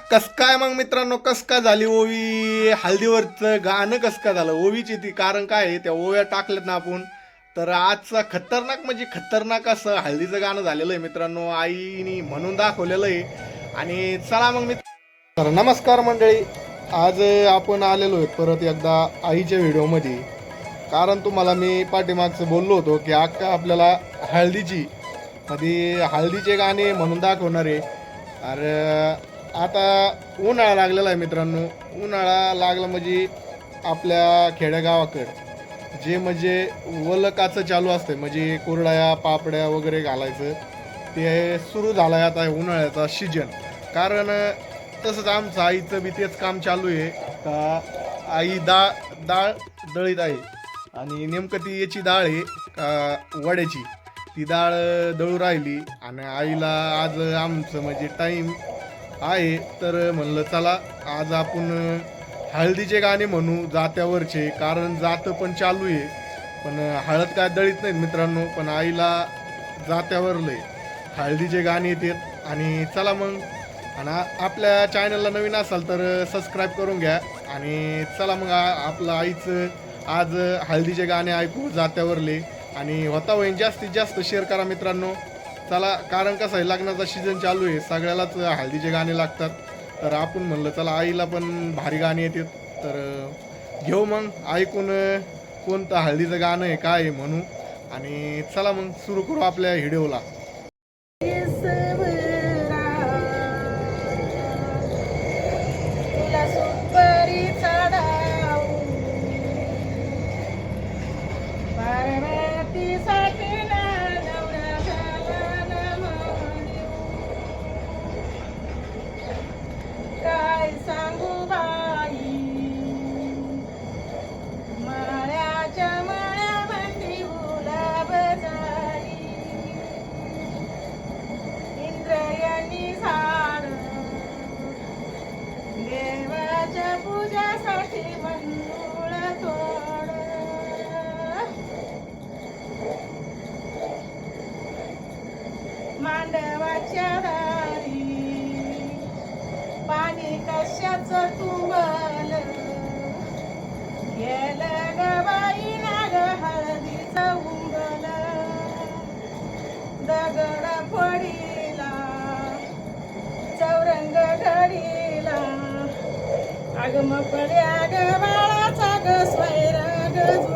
कस काय मग मित्रांनो कस काय झाली ओवी? हळदीवरचं गाणं कस काय झालं? ओवीची ती कारण काय आहे? त्या ओव्या टाकल्यात ना आपण. तर आजचा खतरनाक म्हणजे खतरनाक असं हळदीचं गाणं झालेलं आहे मित्रांनो आईनी म्हणून दाखवलेलं आहे. आणि चला मग मित्र तर नमस्कार मंडळी आज आपण आलेलो आहे परत एकदा आईच्या व्हिडिओमध्ये. कारण तुम्हाला मी पाठीमागचं बोललो होतो की अक्का आपल्याला हळदीची मध्ये हळदीचे गाणे म्हणून दाखवणार आहे. अरे आता उन्हाळा लागलेला आहे मित्रांनो. उन्हाळा लागला म्हणजे आपल्या खेडेगावाकडं जे म्हणजे वलकाचं चालू असते म्हणजे कुरड्या पापड्या वगैरे घालायचं ते सुरू झालं आहे आता उन्हाळ्याचा सीजन कारण तसंच आमचं आईचं बी तेच काम चालू आहे. का आई डाळ डाळ दळीत आहे. आणि नेमकं ती याची डाळ आहे का वड्याची. ती डाळ दळू राहिली आणि आईला आज आमचं म्हणजे टाईम आहे तर म्हणलं चला आज आपण हळदीचे गाणे म्हणू जात्यावरचे कारण जातं पण चालू आहे. पण हळद काय दळीत नाहीत मित्रांनो पण आईला जात्यावरलंय हळदीचे गाणे येतात आणि चला मग. आणि आपल्या चॅनलला नवीन असाल तर सबस्क्राईब करून घ्या. आणि चला मग आपलं आईचं आज हळदीचे गाणे ऐकू जात्यावरले आणि होता होईन जास्तीत जास्त शेअर करा मित्रांनो. चला कारण कसं आहे लग्नाचा सीझन चालू आहे सगळ्यालाच हळदीचे गाणे लागतात. तर आपण म्हणलं चला आईला पण भारी गाणी येतात. तर घेऊ मग ऐकून कोणतं हळदीचं गाणं आहे काय आहे म्हणू. आणि चला मग सुरू करू आपल्या व्हिडिओला मांडवाच्या दारी. पाणी कशाचं तुंबल गेल गवाई नाग हळदीच उंगल. दगड पडीला चौरंग घडीला. आगम पड्या ग बाळाचा ग स्वैर ग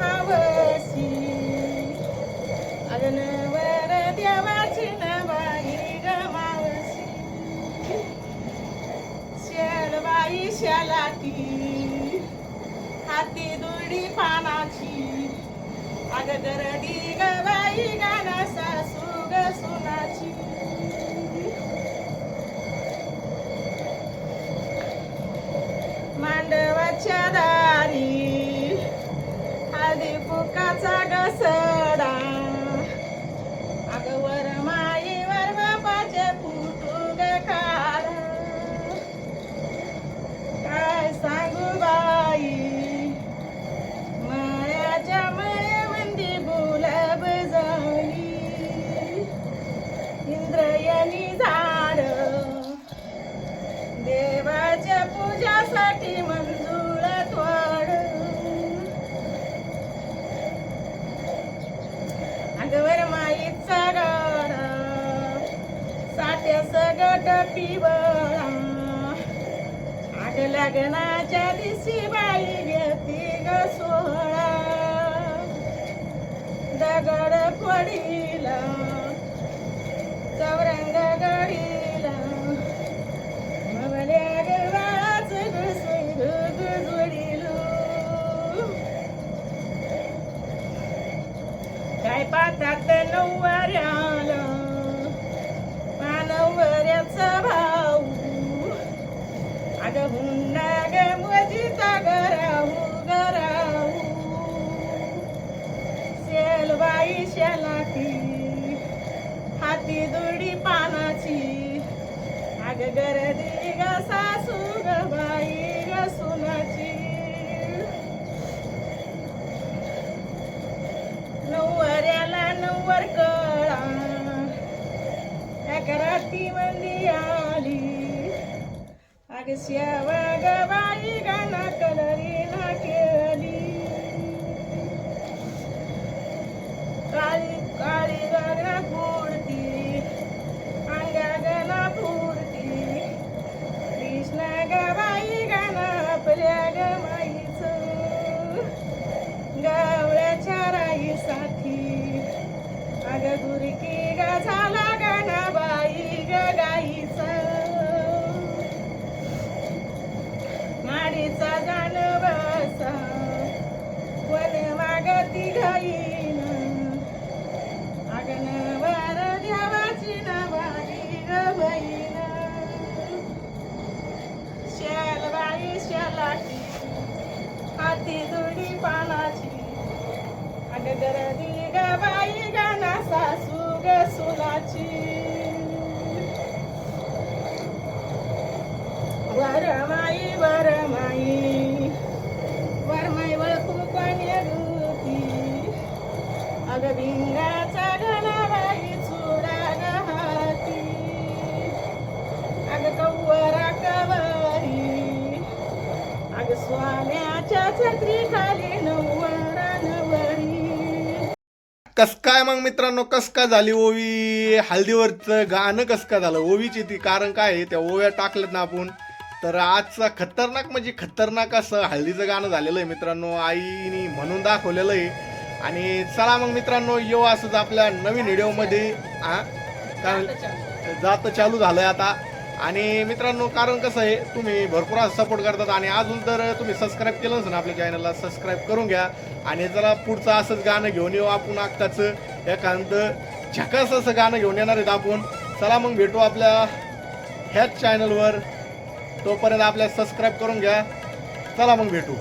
हावसी. अगनवर देवाची नवाई गमावसी. शेलबाई शालाटी हाती दुडी पानाची. अग गरडी ग बाई गाना सासू ग सुनाची साठ्या पिवळा आग लग्नाच्या दिवशी बाई घेती ग सोहळा. दगड फोडीला नऊवाऱ्याला नऊवर कळा एक राती मंदी आली अग श्यावा ग बाई गाणा कलरी ना केली अग गरदी ग बाई गाना सासू ग सुनाची. वरमाई वरमाई वरमाई वळखू कोणी गुती अग भिंगाचा गणाबाई बाई ग हाती. अग कव्वरा कवरी अग स्वाम्याच्या छत्री खाली नवरा नवरी कस काय मग मित्रांनो कस काय झाली ओवी? हल्दीवरचं गाणं कस काय झालं? ओवीची ती कारण काय आहे? त्या ओव्या टाकल्यात ना आपण. तर आजचा खतरनाक म्हणजे खतरनाक असं हल्दीचं गाणं झालेलं आहे मित्रांनो आईनी म्हणून दाखवलेलं आहे. आणि चला मग मित्रांनो येऊ असंच आपल्या नवीन व्हिडिओमध्ये. हा? जात चालू झालंय आता. आणि मित्रांनो कारण कसं आहे तुम्ही भरपूर सपोर्ट करतात आणि अजून जर तुम्ही सबस्क्राईब केलं ना आपल्या चॅनलला सबस्क्राईब करून घ्या. आणि जरा पुढचं असंच गाणं घेऊन येऊ आपण आत्ताचं. एखाद झकास असं गाणं घेऊन येणार आहेत आपण. चला मग भेटू आपल्या ह्याच चॅनलवर तोपर्यंत आपल्या सबस्क्राईब करून घ्या. चला मग भेटू.